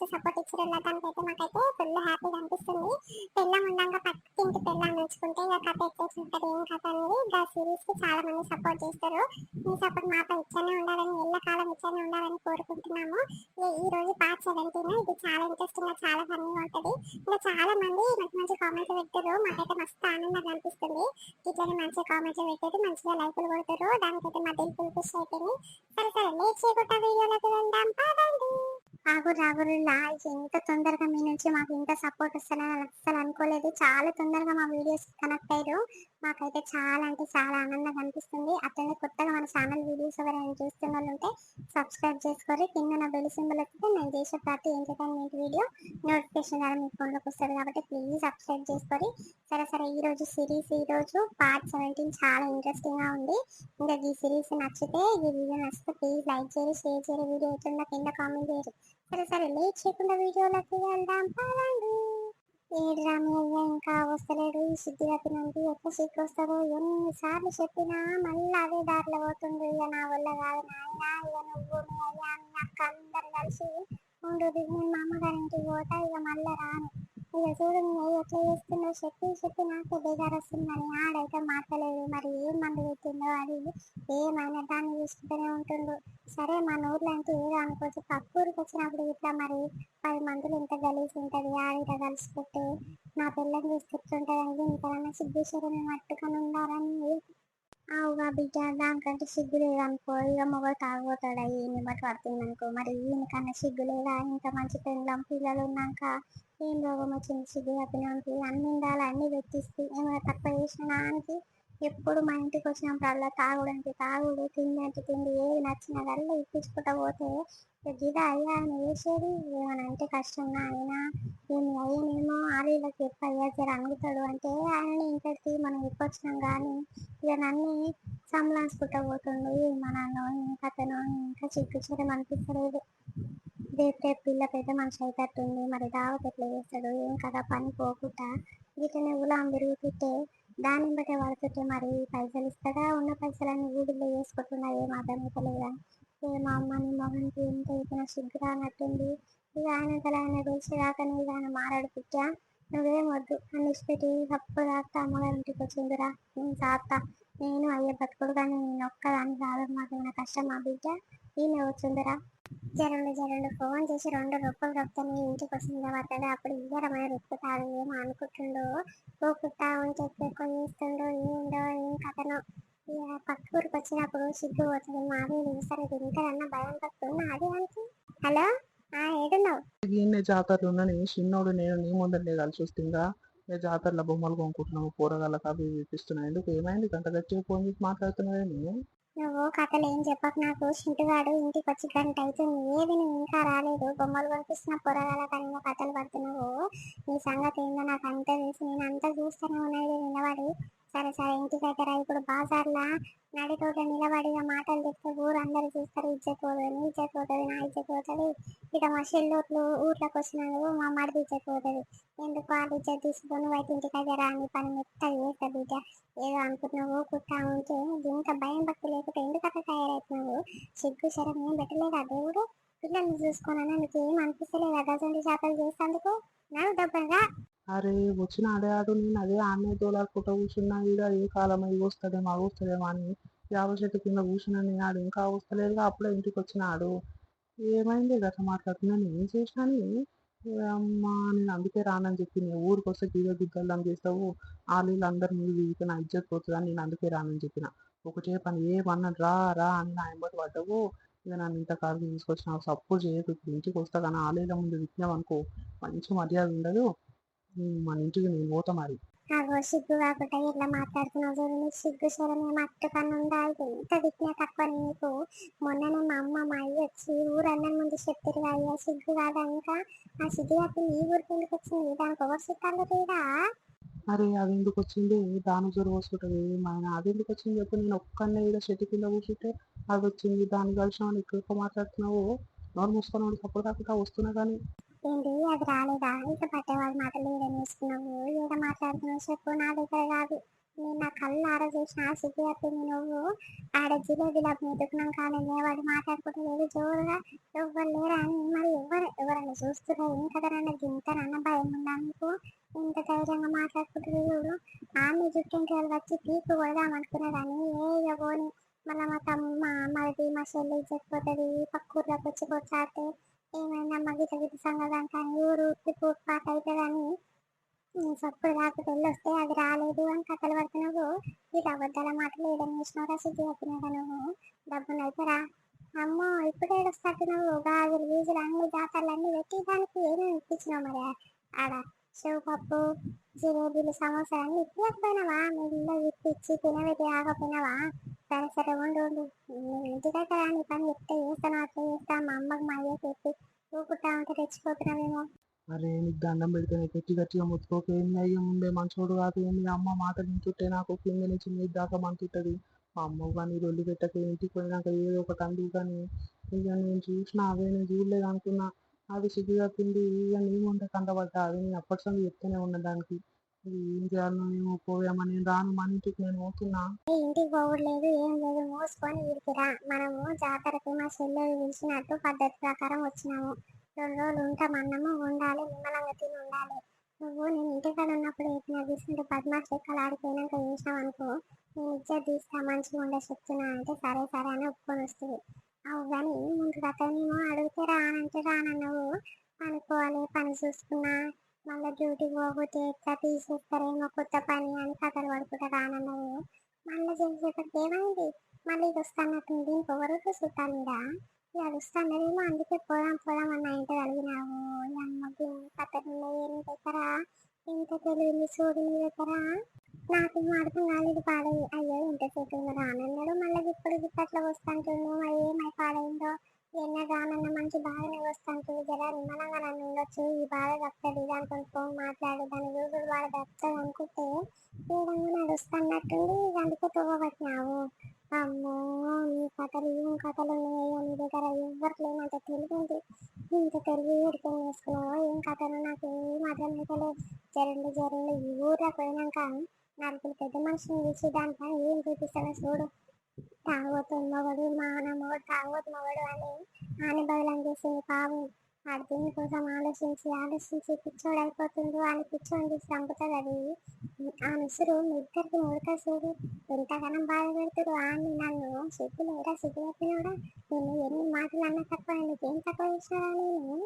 వచ్చి సపోర్ట్ ఇచ్చారు దానికైతే మాకైతే ఫుల్ హ్యాపీగా అనిపిస్తుంది. పెళ్ళం ఉండంగా పక్కింటి పెళ్ళం నుంచుకుంటే ఇక కథ ఎట్లా ఏం కథ అనేది. ఇంకా సిరీస్కి చాలా మంది సపోర్ట్ చేస్తారు. మీ సపోర్ట్ మాపై ఇచ్చానే ఉండాలని ఎల్లకాలం ఇచ్చానే ఉండాలని కోరుకుంటున్నాము. ఈ రోజు పార్ట్ సెవెంటీన్ ఇది చాలా ఇంట్రెస్టింగ్గా చాలా ఫన్నీగా ఉంటది. ఇంకా చాలా మంది మంచి మంచి కామెంట్లు పెట్టారు. మాకైతే మస్తు ఆనందంగా అనిపిస్తుంది. ఇట్లనే మంచి కామెంట్లు పెట్టారు మంచిగా లైకులు కొడతారు దానికైతే మా దిల్ ఫుల్ ఖుషి అయిపోయింది. సరే సరే లేట్ చేయకుండా వీడియోలోకి వెళ్దాం. పదండి ఆగు రాగురులా ఎంత తొందరగా మీ నుంచి మాకు ఇంత సపోర్ట్ వస్తుందని అసలు అనుకోలేదు. చాలా తొందరగా మా వీడియోస్ కనెక్ట్ అయ్యారు. మాకైతే చాలా అంటే చాలా ఆనందంగా అనిపిస్తుంది. అట్లనే కొత్తగా మన ఛానల్ వీడియోస్ ఎవరైనా చూస్తున్న వాళ్ళు ఉంటే సబ్స్క్రైబ్ చేసుకోరు కింద నా బెల్ సింబల్ వస్తే నేను చేసే ప్రతి ఎంటర్టైన్మెంట్ వీడియో నోటిఫికేషన్ ద్వారా మీ ఫోన్లోకి వస్తుంది. కాబట్టి ప్లీజ్ సబ్స్క్రైబ్ చేసుకోరు సరే సరే. ఈ రోజు సిరీస్ ఈ రోజు పార్ట్ సెవెంటీన్ చాలా ఇంట్రెస్టింగ్గా ఉంది. ఇంకా ఈ సిరీస్ నచ్చితే ఈ వీడియో నచ్చితే ప్లీజ్ లైక్ చేయరు షేర్ చేయరు వీడియో అవుతుందా కింద కామెంట్ చేయరు సరే సరే లేట్ చేయకుండా వీడియోలోకి వెళ్దాం. పదండి. ఏడు రామయ్య ఇంకా వస్తలేడు. ఈ సిద్ధి తప్పినండి ఎట్లా సిగ్గు వస్తాడో ఎన్నిసార్లు చెప్పినా మళ్ళీ అదే దారిలో పోతుండు. ఇక నా వల్ల కాదు నాయన. ఇక నువ్వు మీ అయ్యా మీ అక్క అందరు కలిసి ఉండు. నేను మా అమ్మగారింటికి పోతా. ఇక మళ్ళీ రాను. ఇలా చూడు నువ్వు ఎట్లా చేస్తుందో చెప్పి చెప్పి నాకే బేజారు వస్తుందని ఆడైతే మాట్లాడలేదు మరి ఏం మందు పెట్టిందో అది ఏమైనా దాన్ని చూసుకుంటూనే ఉంటుండు సరే మన ఊర్లో అంటే ఏదో అనుకోవచ్చు పక్క ఊరికి వచ్చినప్పుడు ఇట్లా మరి పది మందులు ఇంత గలీజ్ ఉంటుంది ఆడిట కలిసిపెట్టి నా పిల్లలు తీసుకొచ్చుంటారని ఇంతకన్నా సిద్ధేశ్వరం మేము అట్టుకొని ఉండాలని అవుగా బిడ్డ దానికంటే సిగ్గు లేదనుకో ఇక మొగలు తాగుతాడా ఈయన బట్టి పడుతుంది అనుకో మరి ఈయనకన్నా సిగ్గు లేదా? ఇంకా మంచి పెండ్లం పిల్లలు ఉన్నాక ఏం రోగం వచ్చింది? సిగ్గు తప్పినానికి అన్ని ఉండాలి అన్ని పెట్టిస్తే ఏమైనా తక్కువ చేసిన దానికి ఎప్పుడు మా ఇంటికి వచ్చినప్పుడల్లా తాగుడంటే తాగుడు తిండి అంటే తిండి ఏది నచ్చినదల్లా ఇప్పించుకుంటా పోతే గిదా అయ్యా ఆయన వేసేది. ఏమైనా అంటే కష్టం ఆయన ఏమి అయ్యనేమో ఆలీలకి ఎక్కువ అయ్యా జర అంటే ఆయన ఇంతటికి మనం ఇప్పొచ్చినాం కానీ ఇక నన్ను సంలాసుకుంటా పోతుండు. మన ఇంకతను ఇంకా చిక్కు చీరం అనిపిస్తలేదు రేపు పిల్ల పెద్ద మనిషి అవుతట్టుంది మరి దావత్ ఎట్లా చేస్తాడు? ఏం కదా పని పోకుండా వీటిని ఉలాం తిరుగుతుంటే దాన్ని బట్టే పడుతుంటే మరి పైసలు ఇస్తాడా? ఉన్న పైసలన్నీ ఊడిలో వేసుకుంటున్నా ఏం అర్థమవుతలేదా ఏ మా అమ్మని మొగనికి ఎంత ఇచ్చిన సిగ్గు అన్నట్టుంది ఇక ఆయన తల ఆయన తెలిసేదాకా నువ్వు ఆయన మారాడు పిచ్చా. నువ్వేం వద్దు అని తప్పు దాకా అమ్మగారి ఇంటికి వచ్చిందిరా నేను సాత్తా. నేను అయ్యే బతుకుడు కానీ నేను ఒక్కదాన్ని కాదు. మాకు నా కష్టం మా బిడ్డ? ఈమె వచ్చిందిరా జరండు జరండు ఫోన్ చేసి రెండు రొప్పులు రొప్తే నీ ఇంటికి వస్తుంది పడతాడు అప్పుడు ఇద్దరమైన రొప్పుతాడు ఏమో అనుకుంటుండు. పోకుతా ఉంటే ఎక్కువ ఎక్కువ చేస్తుండో ఏందో ఏం కథను. పక్క ఊరికి వచ్చినప్పుడు సిగ్గు పోతుంది. మాది సరే తింటారన్న భయం పడుతుంది? అది అంటే హలో? ఆ ఏడున్నావు? ఈయన జాతరలో ఉన్నాను చిన్నోడు నేను నీ ముందరనే కలిసి వస్తుందా జాతరలో బొమ్మలు కొనుక్కుంటున్నాము కూరగాయలకు అవి ఇవి ఇప్పిస్తున్నాయి ఎందుకు? ఏమైంది? గంట గట్టిగా ఫోన్ చేసి మాట్లాడుతున్నావే నువ్వు? కథలు ఏం చెప్పకు నాకు. చింటుగాడు ఇంటికి వచ్చి గంట అవుతుంది. ఏది నువ్వు ఇంకా రాలేదు. బొమ్మలు కొనిపిస్తున్న పొరగాల కానీ కథలు పడుతున్నావు. నీ సంగతి ఏందో నాకు అంతా తెలిసి. నేను అంతా చూస్తూనే ఉన్నది నిలబడి సరే సరే ఇంటికి అయితే రా ఇప్పుడు బాజార్లా నడి తోట నిలబడిగా మాటలు చెప్తే ఊరు అందరు చూస్తారు ఇజ్జత్ పోతుంది నీ ఇజ్జత్ పోతుంది నా ఇజ్జత్ పోతుంది ఇక మా చెల్లెట్లు ఊర్లోకి వచ్చినందుకు మా మడిది ఇజ్జత్ పోతుంది ఎందుకు వాళ్ళు ఇజ్జత్ తీసుకొని బయట ఇంటికి అయితే రాని పని మెత్త చేస్తుంది బిడ్డ. ఏదో అనుకుంటున్నావు కుట్టా ఉంటే ఇంత భయం భక్తి లేకపోతే ఎందుకు అట్లా తయారవుతున్నావు సిగ్గు శరం ఏం పెట్టలేదా దేవుడు? పిల్లల్ని చూసుకోనన్నా నీకు ఏం అనిపిస్తలేదా? గజండి చేపలు చేసేందుకు నాకు డబ్బుగా అరే వచ్చిన అదే ఆడు నేను అదే ఆమె తోలాడుకుంటా కూర్చున్నా ఈడ ఏ కాలం అవి వస్తుందేమో అవి వస్తుందేమో అని యాభై చెట్టు కింద కూర్చున్నా నేను. ఆడు ఇంకా వస్తలేదుగా అప్పుడే ఇంటికి వచ్చినాడు. ఏమైంది గట్లా మాట్లాడుతున్నా? నేను ఏం చేసినాని అమ్మా నేను అందుకే రానని చెప్పి నేను ఊరికి వస్తే గీద గుద్దల్లం చేస్తావు. వాళ్ళు అందరు మీరు వీరికి నా ఇజ్జత్ పోతుందని నేను అందుకే రానని చెప్పిన. ఒకటే పని ఏమన్నా రా రా అని నా ఎంబటి పడ్డవు. ఇక నన్ను ఇంత కాలం తీసుకొచ్చిన సపోర్ట్ చేయదు ఇప్పుడు ఇంటికి వస్తా కానీ ఆలయం ముందు విజ్ఞాం అనుకో మంచి మర్యాద ఉండదు. మన ఇంటికి నేను పోతా మరి. నాకు సిగ్గు కాకుండా ఇట్లా మాట్లాడుతున్నావు చూడు నీకు సిగ్గు శరం ఏం ఉందా? ఇది ఎంత తక్కువ నీకు. మొన్ననే మా అమ్మ మా అయ్య వచ్చి ఊరందరి ముందు చెప్పారు అయ్యా సిగ్గు కాదా ఇంకా? ఆ సిగ్గు ఊరికి ఎందుకు వచ్చింది? దానికి ఎవరు చుట్టాలు తీరా అరే అది ఎందుకు వచ్చింది? దాని జ్వరం వస్తుంటది. మన అది ఎందుకు వచ్చింది చెప్పు. నేను ఒక్కనే ఇలా చెట్టు కింద కూర్చుంటే అది వచ్చింది. దాన్ని కలిసిన ఎక్కువ మాట్లాడుతున్నావు? నోరు మూసుకొని సపోర్ట్ కాకుండా వస్తున్నా కానీ. ఏంటి అది రాలేదా? ఇక పట్టేవాడు మాటలు లేదని నేర్చుకున్నావు. ఏదో మాట్లాడుతున్నావు చెప్పు నా దగ్గర కాదు. నేను నా కళ్ళు ఆడ ఆ సిగ్గు తప్పింది నువ్వు. ఆడ జిలేబీ లాభం ఎదుకున్నాం కానీ వాడు మాట్లాడుకుంటలేదు జోరుగా. ఎవ్వరు లేరా అని మరి ఎవరు ఎవరైనా చూస్తున్నారు? ఏం కదనన్న గింతనన్న భయం ఉందా ఇంత ధైర్యంగా మాట్లాడుకుంటుంది చూడు ఆమె జుట్టింటి వాళ్ళు వచ్చి పీకు కొడదాం అనుకున్నారని ఏ పోని మళ్ళీ మా తమ్మ మరిది మా చెల్లి చెప్పిపోతుంది పక్కూర్లోకి వచ్చి కొట్లాడితే ఏమైనా మా గిట గిట సంగతి కానీ ఊరు ఉత్తి పూర్పాట అవుతుందని సప్పుడు దాకా వెళ్ళొస్తే అది రాలేదు అని కథలు పడుతున్నావు. ఇది అబద్ధాల మాటలు ఏదైనా వేసినారా సిద్ధి అవుతున్నాడా నువ్వు? డబ్బులు అయిపోరా అమ్మో ఇప్పుడు ఏడొస్తాడు నువ్వు గాజులు గీజులు అన్ని జాతరలు అన్ని పెట్టి దానికి ఏమేమి ఇప్పించినావు మరి? ఆడ శివపప్పు జిలేబీలు సమోసాలు అన్ని ఇప్పకపోయినావా మీ ఇల్లు ఇప్పించి తినబెట్టి ఆగపోయినావా సరే సరే ఉండు ఉండు. నేను ఇంటి దగ్గర నీ పని చెప్తే చేస్తాను అట్లా చేస్తా. మా అమ్మకి మా అయ్యకి చెప్పి ఊపుతా ఉంటే తెచ్చిపోతున్నావేమో అరే నీకు దండం పెడితే గట్టి గట్టిగా ముత్తుకోక. ఏం అయ్యే ఉండే మంచోడు కాదు. మీ అమ్మ మాట వింటుంటే నాకు కింద నుంచి మీద దాకా మంటుంటది. మా అమ్మ కానీ రొల్లి పెట్టక. ఇంటికి పోయినాక ఏదో ఒకటి అందు కానీ ఇక నేను చూసిన అవే నేను చూడలేదు అనుకున్నా. అది సిగ్గుగా తిండి ఇక నీ ఉంటే కంటపడ్డా అది నేను అప్పటి సంది చెప్తూనే ఉన్న దానికి. ఏం చేయాలో మేము నేను రాను మన ఇంటికి నేను పోతున్నా. ఇంటికి పోవట్లేదు ఏం లేదు మోసుకొని వీడికిరా మనము జాతరకి మా చెల్లెలు పిలిచినట్టు పద్ధతి ప్రకారం వచ్చినాము. రెండు రోజులు ఉంటాం అన్నము ఉండాలి నిమ్మలంగా తిని ఉండాలి. నువ్వు నేను ఇంటికాడ ఉన్నప్పుడు చెప్పిన తీసుకుంటే పద్మాష్ లెక్కలు ఆడిపోయినాక చేసినావు అనుకో నేను ఇచ్చే తీస్తా మంచిగా ఉండే చెప్తున్నా అంటే సరే సరే అని ఒప్పుకొని వస్తుంది. అవు కానీ ముందు కథనేమో అడిగితే రానంటే రానన్నావు. అనుకోవాలి పని చూసుకున్నా. మళ్ళీ డ్యూటీకి పోకపోతే ఎట్లా తీసేస్తారేమో కొత్త పని అని కథలు పడుకుంటా రానన్నది. మళ్ళీ చేసేటప్పుడు ఏమైంది? మళ్ళీ ఇది వస్తానట్టుంది ఇంకొకరు చుట్టాలు మీద ఇక అది వస్తానేమో అందుకే పోదాం పోదాం అన్న ఇంటి కలిగినావు. అమ్మకి కథలు ఏం దగ్గరా ఎంత ఇంత చూడు నీ దగ్గర నాకు అర్థం కాలేదు పాడై. అయ్యో ఇంతసేపు రానన్నాడు. మళ్ళీ ఇప్పుడు గిట్టట్లో వస్తుంటుండు మరి ఏమై పాడైందో? ఎన్న రానన్న మంచి బాగానే వస్తుంటుంది జర నిమ్మలంగా నన్ను ఉండొచ్చు. ఈ బాధ తప్పది దాంతో ఫోన్ మాట్లాడి. దాని రోజులు బాధ తప్పదు అనుకుంటే ఈ ఏడంగా నడుస్తున్నట్టుంది అందుకే తోగబట్టినావు అమ్మో నీ కథలు ఏం కథలు ఉన్నాయో నీ దగ్గర ఎవరు లేనంత తెలివింది ఇంత తెలివి ఎడుకొని వేసుకున్నావో ఏం కథలు? నాకు ఏం అర్థమైతలేదు జరండి జరండి ఈ ఊర్లో పోయినాక నలుగురు పెద్ద మనుషులు చూసి దానిపైన ఏం చూపిస్తాడో చూడు. తాగబోతు మొగడు మా నా మొగడు తాగబోతు అని ఆని బదులం చేసింది పాపం. అది దీనికోసం ఆలోచించి ఆలోచించి పిచ్చోడు అయిపోతుందో అని పిచ్చోని తీసి చంపుతుంది అది. ఆ ముసురు మీ ఇద్దరికి ముడత చూడు ఎంతగానం బాధ పెడుతుడు నన్ను. సిగ్గు లేదా సిగ్గు నేను ఎన్ని మాటలు అన్నా తక్కువ నీకేం తక్కువ చేసినా నేను?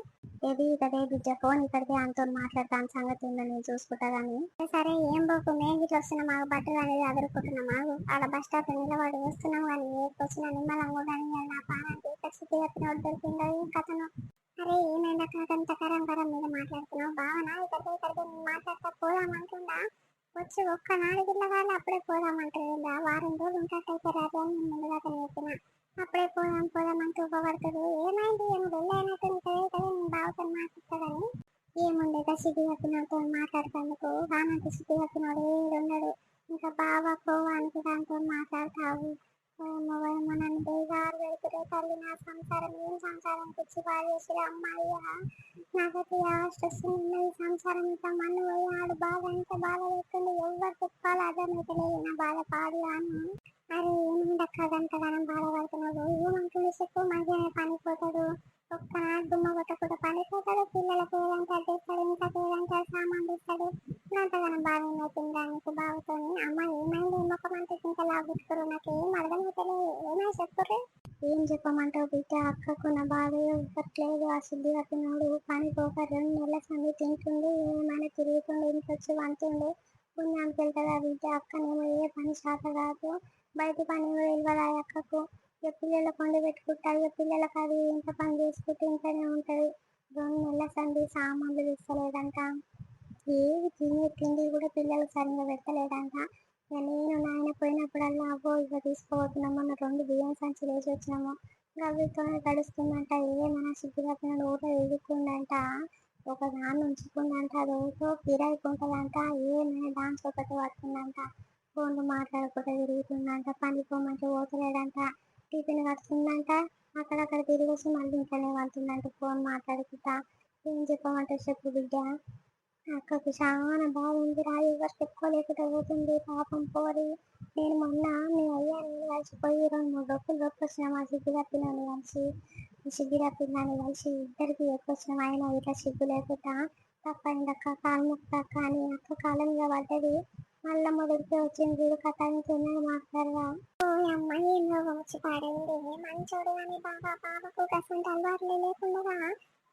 ఏది ఇదే బిడ్డ ఫోన్ ఇక్కడికి అంతో మాట్లాడతాను. సంగతి ఉందని నేను చూసుకుంటా కానీ సరే ఏం పోకు మేము ఇట్లా వస్తున్నాం మాకు బట్టలు అనేది అదురుకుంటున్నాం మాకు. ఆడ బస్ స్టాప్ నిలబడి వస్తున్నాం కానీ వచ్చిన నిమ్మలం కూడా నా పానానికి ఇక్కడ చెప్పిన దొరికిందో ఈ కథను? అరే ఏమైనా కాదంత కరం కరం మీద మాట్లాడుతున్నావు? బావనా? ఇక్కడికి ఇక్కడికి మాట్లాడతా? పోదామంటుందా వచ్చి ఒక్క నాలుగు వాళ్ళు అప్పుడే పోదామంటారు వారం రోజులు ఉంటాటైతే రాదు అని ముందుగా చెప్పిన అప్పుడే పోదాం పోదామంటూ అంటూ ఏమైంది? ఏమి వెళ్ళైనట్టు కదా? కదా నేను బావతో మాట్లాడతాడని ఏముంది? ఇక సిద్ధి చెప్పినతో మాట్లాడుతందుకు వానంటే సిద్ధి చెప్పినాడు ఏడున్నాడు. ఇంకా బావ పోవానికి దాంతో మాట్లాడతావు. ఏమో ఏమో నన్ను పెడుతురే తల్లి నా సంసారం ఏం సంసారం పిచ్చి బాగా పాడేసి అమ్మాయ్యా నాకైతే అవస్థ వస్తుంది ఈ సంసారం ఇంత మన్ను పోయి ఆడు బాధ అంటే బాధ పెట్టింది ఎవరు చెప్పాలో అర్థమైతలేదు. నా బాధ పాడు అని అరే ఏమైంది అక్క గంటగానం బాధపడుతున్నావు? ఏమంటుంది చెప్పు మంచిగానే చెప్పమంటావు బిడ్డ. అక్కకు నా బాధ ఇవ్వట్లేదు ఆ సిద్ధి అతనుడు పని రెండు నెలల సంది తింటుండే ఏమైనా తిరుగుతుండే ఇంటికి వచ్చి వంతుండే పుణ్యానికి వెళ్తుందా బిడ్డ. అక్కనేమో ఏ పని శాత కాదు. బయట పని కూడా ఆ అక్కకు? ఏ పిల్లల కొండ పెట్టుకుంటారు ఏ పిల్లలకు అది ఇంత పని చేసుకుంటే ఇంట్లోనే ఉంటుంది. రెండు నెలల సంది సామాన్లు తీసుకోలేదంట ఏవి తిని తిండి కూడా పిల్లలకు సరిగ్గా పెట్టలేదంట. నేను నాయన పోయినప్పుడల్లా అవ్వో ఇక తీసుకోబోతున్నాము రెండు బియ్యం సంచి వేసి వచ్చినాము. గవ్వితోనే గడుస్తుందంట. ఏమైనా సిగ్గుపడిన ఊళ్ళో ఎదుర్కొందంట ఒక దాన్ని ఉంచుకుందంట అదేదో ఊరితో కిరాయికుంటుందంట ఏమైనా డాన్స్ ఒకటి పడుతుందంట. ఫోన్లు మాట్లాడకుండా తిరుగుతుందంట పని పోమంటే పోతలేదంట. టిఫిన్ కడుతుందంట అక్కడక్కడ తిరిగేసి మళ్ళీ ఇంట్లోనే పడుతుందంట ఫోన్ మాట్లాడుకుంటా. ఏం చెప్పమంటే చెప్పు బిడ్డ? అక్కకు చాలా బాగుంది రా ఎవరు చెప్పుకోలేకుండా పోతుంది. పాపం పోరి. నేను మొన్న మీ అయ్యాన్ని కలిసిపోయి రెండు మూడు డబ్బులు దొక్కొచ్చిన మా సిగ్గుల పిల్లని కలిసి సిగ్గుల పిల్లని కలిసి ఇద్దరికి ఎక్కొచ్చిన ఆయన ఇట్లా సిగ్గు లేకుండా తప్పైందక్క కాలు ముక్క కానీ అక్క కాలం మీద పడ్డది. మళ్ళా మొదటికి వచ్చింది వీడు కథ తిన్నాడు మాట్లాడరా ఓ అమ్మాయి ఎన్నో వచ్చి పాడింది. మంచోడు అని బాగా బాబాకు కసంత అలవాట్లు లేకుండా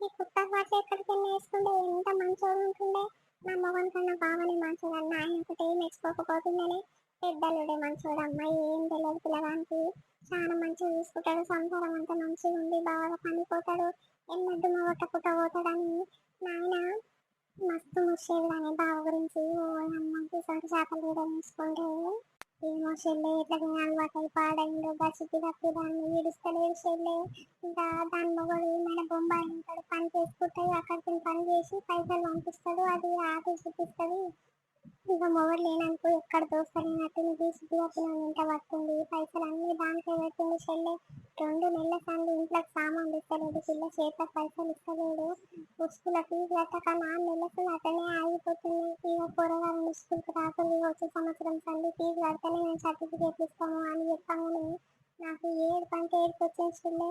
ఈ కుక్క వాచ్ ఎక్కడికి వేసుకుంటే ఎంత మంచోడు ఉంటుండే? నా మొగన్ కన్నా బావని మంచోడు అన్న ఆయన ఒకటి మెచ్చుకోకపోతుందని పెద్దలుడే మంచోడు అమ్మాయి ఏం తెలియదు పిల్లగానికి చాలా మంచిగా చూసుకుంటాడు సంసారం అంతా మంచిగా ఉంది బాగా పనిపోతాడు. ఎన్నడ్డు మొగొట్టకుండా పోతాడని. నాయన మస్తు ముచ్చేది అనే బావ గురించి. ఓ అమ్మకి సొంత చేపలు కూడా వేసుకుంటే ఏమో చెల్లె ఎట్లా అలవాటు అయి పాడైందో గసికి తప్పి దాన్ని విడుస్తలేదు చెల్లె. ఇంకా దాని మొగడు ఏమైనా బొంబాయి ఉంటాడు పని చేసుకుంటాయి అక్కడికి పని చేసి పైసలు పంపిస్తాడు అది ఆఫీస్ చూపిస్తుంది ఇక మొగడు లేననుకో ఎక్కడ దోస్తలేనట్టు తీసి అప్పుడు ఇంట పడుతుంది పైసలు అన్ని దాంట్లో పెట్టింది చెల్లె. రెండు నెలల సంది ఇంట్లోకి సామాన్లు ఇస్తలేదు పిల్ల చేత పైసలు ఇస్తలేడు. ముసుకుల ఫీజు కట్టక నాలుగు నెలలకు అతనే ఆగిపోతుంది. ఇక కూరగాయలు ముసుకులకు రాకుండా వచ్చే సంవత్సరం సంది ఫీజు కడితేనే మేము సర్టిఫికేట్ ఇస్తాము అని చెప్పగానే నాకు ఏడు పంట ఏడుపు వచ్చింది చెల్లె.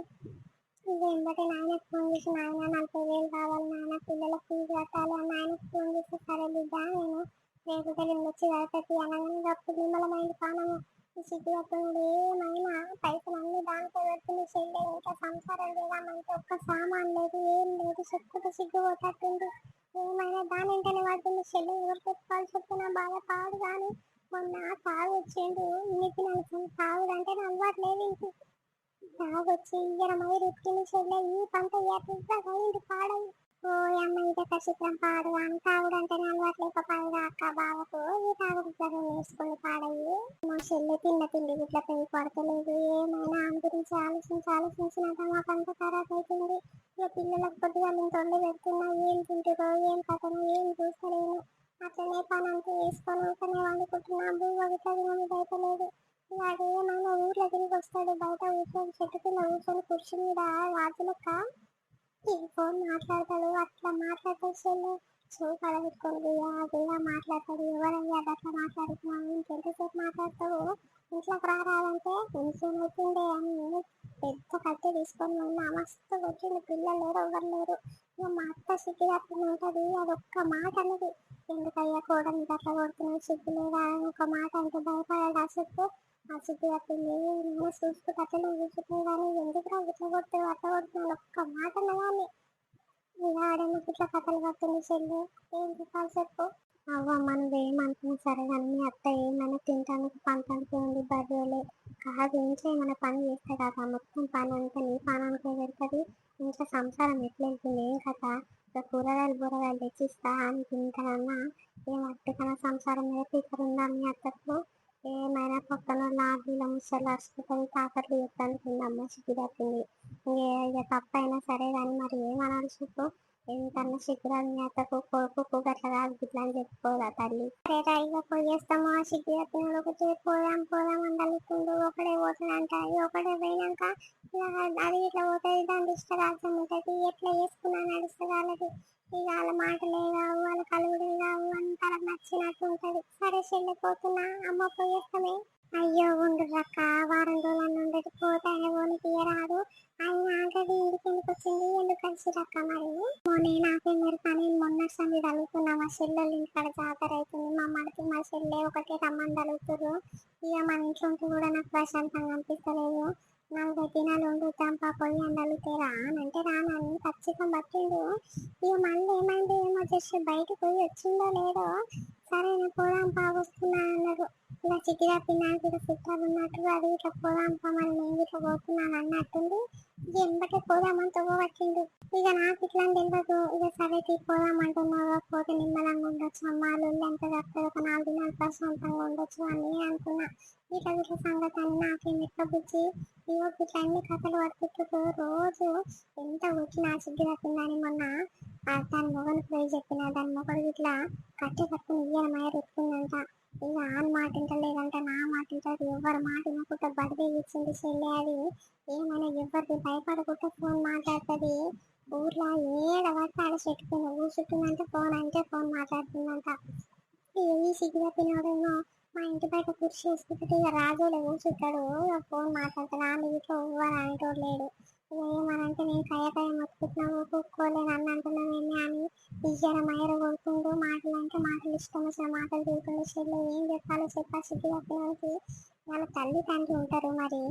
ఇక ఎంబటే నాయనకు ఫోన్ చేసి నాయన నలభై వేలు కావాలి నాయన పిల్లల ఫీజు కట్టాలి అని నాయనకు ఫోన్ చేసి సరే బిడ్డ నేను రేపు వెళ్ళి వచ్చి కడతీ అనగానే అప్పుడు నిమ్మలమైంది పానము ఈ సిగ్గు అప్పుడు ఏమైనా పైసలు అన్ని దాంట్లో పెడుతుంది. చెల్లె ఇంకా సంసారం లేదామంటే ఒక్క సామాన్ లేదు ఏం లేదు. చెప్పుకుంటూ సిగ్గు పోతట్టుంది ఏమైనా దాని వెంటనే పడుతుంది చెల్లె ఎవరు చెప్పుకోవాలి చెప్పిన బాధ. కాదు కానీ మొన్న తాగు వచ్చిండు. ఇన్నికి నలుసు తాగుడంటే అలవాటు లేదు ఇంక. తాగొచ్చి ఇయ్యరమై రుక్కిని చెల్లె ఈ పంట ఎట్లా ఇంటి పాడై ఓ అమ్మ ఇదే కసిత్రం పాడు అని తాగుడంటే అలవాటు లేకపోయిందా అక్క బావకు. ఈ తాగుడు చదువు పాడయ్యి. మా చెల్లె తిన్న తిండి ఇట్లా పెళ్ళి పడతలేదు ఏమైనా ఆమె గురించి ఆలోచించి ఆలోచించినాక మాకంతా ఖరాబ్ అవుతుంది ఇక పిల్లలకు కొద్దిగా నేను తొండ పెడుతున్నా ఏం తింటుందో ఏం కథను ఏం చూస్తలేను. అట్లనే పని అంతా వేసుకొని ఊకనే వండుకుంటున్నా. బువ్వ ఇట్లా తినబుద్ధి అయితలేదు ఇలాగ ఏమైనా ఊర్లో తిరిగి వస్తాడు. బయట ఊర్లో చెట్టు కింద కూర్చొని కూర్చుని రాజులక్క ఈ ఫోన్ మాట్లాడతాడు అట్లా మాట్లాడతాడు చెల్లు. చూపడ పెట్టుకొని బియ్యా మాట్లాడతాడు ఎవరయ్యా అట్లా మాట్లాడుతున్నావు? ఇంకెంతసేపు మాట్లాడతావు? ఇంట్లోకి రారాదంటే కొంచెం అవుతుండే అని పెద్ద కత్తి తీసుకొని ఉన్నా. మస్తు వచ్చింది పిల్లలు లేరు ఎవరు లేరు. మా అత్త సిగ్గు అట్లా ఉంటుంది అది ఒక్క మాట అన్నది. ఎందుకయ్యా కూడా మీద అట్లా కొడుతున్నావు? సిగ్గు లేదా? అని ఒక మాట అంటే భయపడాడు చెప్పు ఆ సిగ్గు అట్టింది నేను చూసుకుంటే అట్లనే కూర్చుంటుంది కానీ ఎందుకు రా ఇట్లా కొడుతుంది అట్లా కొడుతున్నాను ఒక్క మాట అన్నదాన్ని ఇలా ఆడని ఇట్లా కథలు కట్టింది చెల్లి. ఏం చెప్పాలి చెప్పు? అవ్వ మనం ఏమనుకున్నా సరే కానీ మీ అత్త ఏమైనా తినడానికి పంటానికి ఉంది బర్రెలే. కాదు ఇంట్లో ఏమైనా పని చేస్తే కదా మొత్తం పని అంతా నీ పానానికే పెడుతుంది ఇంట్లో సంసారం ఎట్లా వెళ్తుంది ఏం కదా ఇక కూరగాయలు బూరగాయలు తెచ్చిస్తా అని తింటానన్నా ఏం అట్టుకన్నా సంసారం మీద పీకర్ ఉందా మీ అత్తకు? ఏమైనా పక్కన లాభీల ముసలు వస్తుంది తాకట్లు చెప్తాను అమ్మ సిగ్గు తప్పింది ఇక తప్పైనా సరే కానీ మరి ఏమనాలి చెప్పు? ఎంతన్నా సిగ్గురాని అత్తకు కొడుకు గట్ల కాదు గిట్లా అని చెప్పుకోదా తల్లి? సరే ఇక పోయేస్తాము ఆ సిగ్గు తప్పిన ఒకటి పోదాం పోదాం అందలుతుండు ఒకడే పోతుందంట. ఒకడే పోయినాక అది ఇట్లా పోతుంది. దాని ఇష్టరాజ్యం ఉంటుంది. ఎట్లా వేసుకున్నా నడుస్తుంది వాళ్ళది. ఇక వాళ్ళ మాటలే కావు వాళ్ళ కలుగుడే కావు అంతా నచ్చినట్టు ఉంటది. సరే చెల్లిపోతున్నా అమ్మ పోయేస్తామే. అయ్యో ఉండు రక్క. వారం రోజులు ఉండేది పోతే తీయరాదు. ఆయన ఆల్రెడీ ఇంటికి ఎందుకు వచ్చింది? ఎందుకు కలిసి రక్క మరి? మొన్నే నాకే మీరు కానీ మొన్న సంది తలుగుతున్నా. మా చెల్లెలు ఇంటికాడ జాతర అవుతుంది. మా మడికి మా చెల్లె ఒకటి రమ్మని తలుగుతుర్రు. ఇక మన ఇంట్లో కూడా నాకు ప్రశాంతంగా అనిపిస్తలేదు. నలభై దినాలు ఉండు చంపా పోయి అండలుతే రానంటే రానని ఖచ్చితంగా పట్టిండు. ఇక మళ్ళీ ఏమైంది? ఏమో జస్ట్ బయటకు పోయి వచ్చిందో లేదో సరే నేను పోదాం పా వస్తున్నా అన్నారు ఇలా చిటిగా పిన్నానికి ఇక చుట్టాలు ఉన్నట్టు అది ఇట్లా పోదాం పా మరి నేను ఇట్లా పోతున్నాను అన్నట్టుంది. ఇక ఎంబటే పోదామని తవ్వబట్టిండు ఇక నాకు ఇట్లా తెలియదు ఇక సరే తీ పోదాం అంటున్నావు పోతే నిమ్మలంగా ఉండొచ్చు. అమ్మాలు ఎంత తప్పదు ఒక నాలుగు దినాలు ప్రశాంతంగా ఉండొచ్చు అని అనుకున్నా. ఇట్లా ఇట్లా సంగతి అని నాకేం ఎట్లా బుజ్జి కథలు పడుతుంటూ రోజు ఎంత వచ్చినా సిగ్గు తప్పిందని మొన్న దాని మొగను పోయి చెప్పిన దాని మొగడు ఇట్లా కట్టె కట్టుకుని ఇయ్యమయ్య పెట్టుకుందంట ఇక ఆన్ మాట ఇంటలేదంట నా మాట ఇంటారు ఎవరి మాట ఇవ్వకుండా బర్త్డే ఇచ్చింది చెల్లె అది ఏమైనా ఎవరిది భయపడకుండా ఫోన్ మాట్లాడుతుంది ఊర్లో ఏడ పడితే ఆడ చెట్టు కింద ఫోన్ అంటే ఫోన్ మాట్లాడుతుందంట ఇక ఈ సిగ్గు తప్పినోడేమో మా ఇంటి బయట కుర్చీ వేసుకుంటే ఇక రాజులే కూర్చుంటాడు ఇక ఫోన్ మాట్లాడతాడు ఆమె ఇంట్లో ఎవ్వరు అంటూ లేడు. ఇక ఏమనంటే నేను కయ్య కయ్య మొక్కుతున్నావు ఒప్పుకోలేను అన్న అంటున్నావేమి అని ఇయ్యర మైర కొడుతుండు. మాటలు అంటే మాటలు ఇష్టం వచ్చిన మాటలు తిరుగుతుండు చెల్లి ఏం చెప్పాలో చెప్పా. సిగ్గు వాళ్ళకి వాళ్ళ తల్లి తండ్రి ఉంటారు మరి.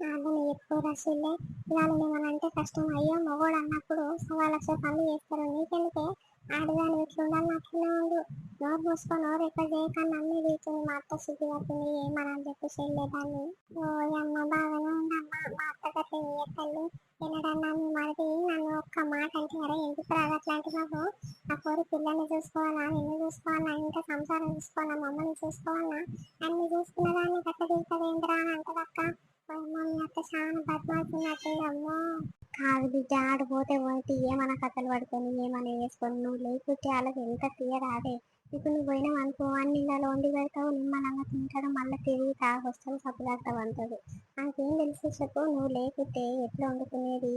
వాళ్ళని ఎక్కువ చెల్లె? వాళ్ళని ఏమనంటే కష్టం. అయ్యో మగోడు అన్నప్పుడు సవా లక్ష పనులు చేస్తారు. నీకెందుకే? ఆడదాని ఇట్లా ఉండాలి అట్లనే ఉండు నోరు మూసుకొని నోరు ఎక్కువ చేయకుండా అన్ని తీస్తుంది మా అత్త సిగ్గు పడుతుంది ఏమని చెప్పి చెల్లేదాన్ని ఓ అమ్మ బాగానే ఉందమ్మా మా అత్త గట్ల చేయక్కల్లు తినడన్నా మీ మరిది నన్ను ఒక్క మాట అంటే అరే ఎందుకు రాదు అట్లాంటి మాకు ఆ కోరి పిల్లల్ని చూసుకోవాలా నిన్ను చూసుకోవాలా ఇంకా సంసారం చూసుకోవాలా మమ్మల్ని చూసుకోవాలా అన్ని చూసుకున్న దాన్ని గట్ల దిగుతుంది ఏంద్రా అంటదక్క అంటది అక్క అత్త చాలా బద్మాతున్నట్టుంది అమ్మో కాదు బిడ్డ ఆడిపోతే పోతే ఏమైనా కథలు పడుకొని ఏమైనా వేసుకొని నువ్వు లేకుంటే వాళ్ళకి ఎంత క్లియర్ అదే ఇప్పుడు నువ్వు పోయినావు అనుకో అన్ని ఇళ్ళలో వండి పెడతావు నిమ్మలంగా తింటాడు మళ్ళీ తిరిగి తాగొస్తావు సప్పుదాకా అంటాడు. నాకేం తెలిసి చెప్పు నువ్వు లేకుంటే ఎట్లా వండుకునేది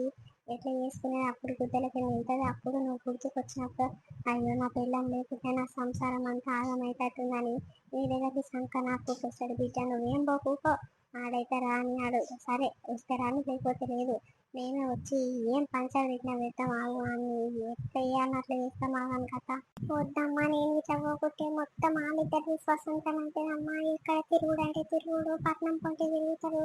ఎట్లా చేసుకునేది అప్పుడు గుద్దలకి వెళ్తుంది అప్పుడు నువ్వు గుర్తుకొచ్చినప్పుడు అయ్యో నా పిల్లం లేకుంటే నా సంసారం అంతా ఆగమైతట్టుందని నీ దగ్గరికి సంక నాకు వస్తాడు బిడ్డ నువ్వేం పోకూకో ఆడైతే రాని ఆడు సరే వస్తే రాని లేకపోతే లేదు. నేను వచ్చి ఏం పంచాలు పెట్టినా పెడతాం ఆగు అని ఎట్లా వేయాలని అట్లా చేస్తాం ఆగాను కదా వద్దమ్మా నేను ఇట్లా పోకుంటే మొత్తం వాళ్ళిద్దరు విశ్వాసంతనంటే అమ్మా. ఇక్కడ తిరుగుడు అంటే తిరుగుడు పట్నం పొంటే తిరుగుతారు.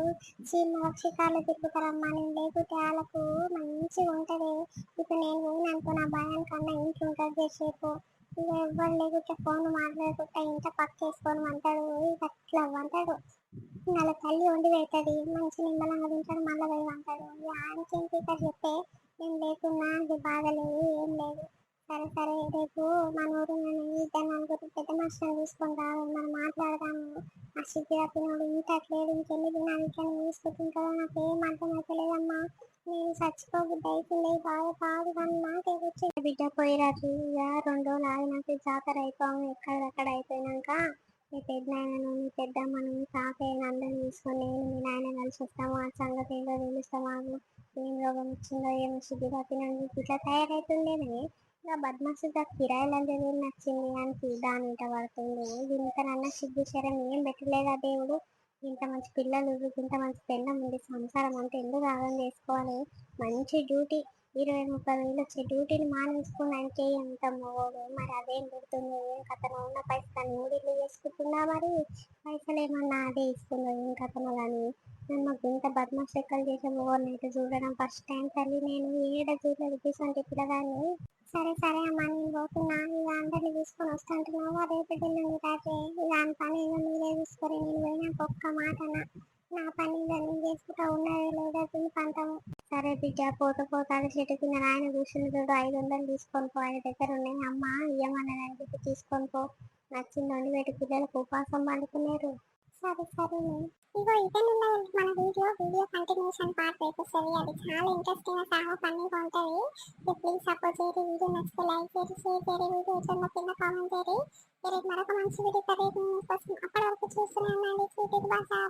చిన్న షికార్లు తిరుగుతారమ్మా నేను లేకుంటే వాళ్ళకు మంచిగా ఉంటుంది. ఇప్పుడు నేను పోయిననుకో నా భయానికన్నా ఇంట్లో ఉంటుంది చేసేపు. ఇక ఎవ్వరు లేకుంటే ఫోన్ మాట్లాడుకుంటా ఇంత పక్క వేసుకోవడం అంటాడు ఇక అట్లా అంటాడు వాళ్ళ తల్లి వండి పెడుతుంది మంచి నిమ్మలంగా తింటాడు మళ్ళీ పోయి అంటాడు ఆయనకి ఏంటి ఇక్కడ చెప్తే నేను లేకున్నా అది బాగలేదు ఏం లేదు. సరే సరే రేపు మన ఊరు నేను ఇద్దరు నలుగురు పెద్ద మనుషులను తీసుకొని రావు మనం మాట్లాడదాము. ఆ సిద్ధి తప్పినోడు ఇంత అట్లేదు ఇంకెన్ని దినాలు ఇట్లా తీసుకుంటుంది నాకు ఏం అర్థం అవుతలేదమ్మా నేను చచ్చిపోబుద్ది అవుతుంది బాగా కాదు కానీ నాకే వచ్చి బిడ్డ పోయి పోయిరాజు ఇక రెండు రోజులు ఆగినాక జాతర అయిపోయాము ఎక్కడక్కడ అయిపోయినాక మీ పెద్ద నాయనను మీ పెద్దమ్మను మీ తాతయ్యను అందరిని తీసుకొని నేను మీ నాయన కలిసి వస్తాము. ఆ సంగతి ఏదో తెలుస్తాము ఏం రోగం వచ్చిందో ఏం శుద్ధి తప్పినందుకు ఇట్లా తయారైతుండేది ఇంకా బద్మాసుగా కిరాయిలంటే నచ్చింది అని దాని ఇంట పడుతుంది ఇంతనన్నా శుద్ధి శరం ఏం పెట్టలేదా దేవుడు? ఇంత మంచి పిల్లలు ఇంత మంచి పెళ్ళం ఉంది సంసారం అంటే ఎందుకు ఆగం చేసుకోవాలి? మంచి డ్యూటీ. ఇరవై ముప్పై వేలు వచ్చే డ్యూటీని మానేసుకుని అంటే ఎంత మోడు మరి అదేం పెడుతుంది? ఏం కథను ఉన్న పైసలు మూడిళ్ళు చేసుకుంటున్నా మరి? పైసలు ఏమన్నా అదే ఇస్తుందో ఏం కథనో కానీ నేను మాకు ఇంత బద్మాష్ లెక్కలు చేసే మగోడిని అయితే చూడడం ఫస్ట్ టైం తల్లి. నేను ఏడ చూడలేదు తీసుకుంటే పిల్లగాన్ని? సరే సరే అమ్మా నేను పోతున్నా. ఇక అందరిని తీసుకొని వస్తుంటున్నావు రేపు వెళ్ళండి రాత్రి ఇక ఆయన పని ఏదో మీరే చూసుకొని నేను పోయినాక ఒక్క మాట నా పని ఇక నేను చేసుకుంటా ఉన్నది లేదా? తిని పంటాము సరే బిడ్డ పోత పోతాడు చెట్టు కింద నాయన కూర్చుని చూడు. ఐదు వందలు తీసుకొని పో ఆయన దగ్గర ఉన్నాయి. అమ్మ ఇయ్యమన్నది అని చెప్పి తీసుకొని పో. నచ్చింది వండి పెట్టి పిల్లలకు ఉపాసం పండుకున్నారు సరే సరే. ఇగో ఇదే మన వీడియో వీడియో కంటిన్యూషన్ పార్ట్ రేపు అది చాలా ఇంట్రెస్టింగ్ చాలా ఫన్నీగా ఉంటుంది సో ప్లీజ్ సపోర్ట్ చేయరు. వీడియో నచ్చితే లైక్ చేయరు షేర్ చేయరు. వీడియో ఎట్లా కింద కామెంట్ చేయరు. రేపు మరొక మంచి వీడియో రేపు అప్పటి వరకు చూస్తున్నాను అండి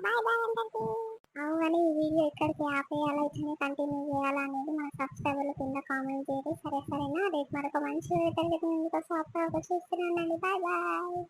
బాయ్ బాయ్ అందరికీ. అవును ఈ వీడియో ఎక్కడికి ఆపేయాలా. ఇట్లనే కంటిన్యూ చేయాలా అనేది మన సబ్స్క్రైబర్లు కింద కామెంట్ చేయండి. సరే సరేనా? రేపు మరొక మంచి వీడియో రేపు ముందుకు వస్తే. చూస్తున్నానండి బాయ్ బాయ్.